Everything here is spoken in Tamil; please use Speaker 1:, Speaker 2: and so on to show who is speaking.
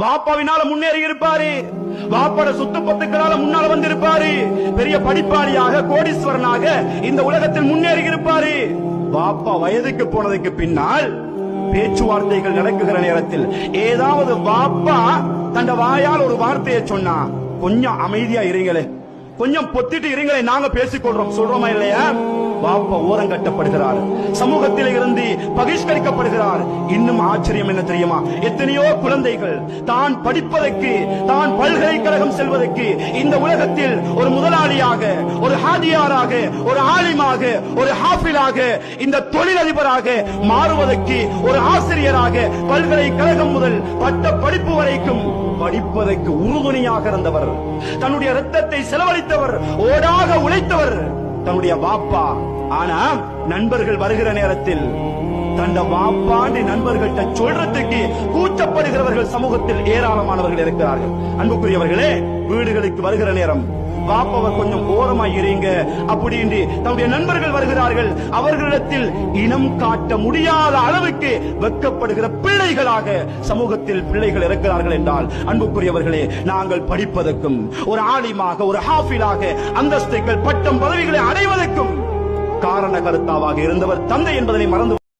Speaker 1: வாப்பாவினால முன்னேறி இருப்பாரு. வாப்பாட சொத்து பத்துக்களால முன்னால வந்திருப்பாரு. பெரிய படிப்பாளியாக கோடீஸ்வரனாக இந்த உலகத்தில் முன்னேறி இருப்பாரு. வாப்பா வயதுக்கு போனதுக்கு பின்னால் பேச்சுவார்த்தைகள் நடக்குகிற நேரத்தில் ஏதாவது வாப்பா தன் வாயால் ஒரு வார்த்தையை சொன்னா கொஞ்சம் அமைதியா இருங்களே கொஞ்சம் பொத்திட்டு இருங்களை நாங்க பேசிக்கொள்றோம். சொல்றோமா இல்லையா? பாப்பா ஓரம் கட்டப்படுகிறார் சமூகத்தில் இருந்து பகிஷ்கரிக்கப்படுகிறார் இன்னும் ஆச்சரியம் என்ன தெரியுமா? எத்தனையோ குழந்தைகள் தான் படிப்பதற்கு தான் பல்கலைக்கழகம் செல்வதற்கு இந்த உலகத்தில் ஒரு முதலாளியாக ஒரு ஹாதியாராக ஒரு ஆலிமாக ஒரு ஹாஃபிலாக இந்த தொழிலதிபராக மாறுவதற்கு ஒரு ஆசிரியராக பல்கலைக்கழகம் முதல் பட்ட படிப்பு வரைக்கும் படிப்பதற்கு உறுதுணையாக இருந்தவர். தன்னுடைய ரத்தத்தை செலவழித்தவர் ஓடாக உழைத்தவர். தன்னுடைய பாப்பா ஆனா நண்பர்கள் வருகிற நேரத்தில் தந்த வாப்பாண்டி நண்பர்கள்ட்ட சொல்றதுக்கு கூச்சப்படுகிறவர்கள் சமூகத்தில் ஏராளமானவர்கள் இருக்கிறார்கள். அன்புக்குரியவர்களே வீடுகளுக்கு வருகிற நேரம் வாப்பவர் கொஞ்சம் ஓரமா இருங்க அப்படின்னு தன்னுடைய நண்பர்கள் வருகிறார்கள். அவர்களிடத்தில் இனம் காட்ட முடியாத அளவுக்கு வெட்கப்படுகிற பிள்ளைகளாக சமூகத்தில் பிள்ளைகள் இருக்கிறார்கள் என்றால் அன்புக்குரியவர்களே நாங்கள் படிப்பதற்கும் ஒரு ஆலிமாக ஒரு ஹாஃபிலாக அந்தஸ்துகள் பட்டம் பதவிகளை அடைவதற்கும் காரண கருத்தாவாக இருந்தவர் தந்தை என்பதனை மறந்து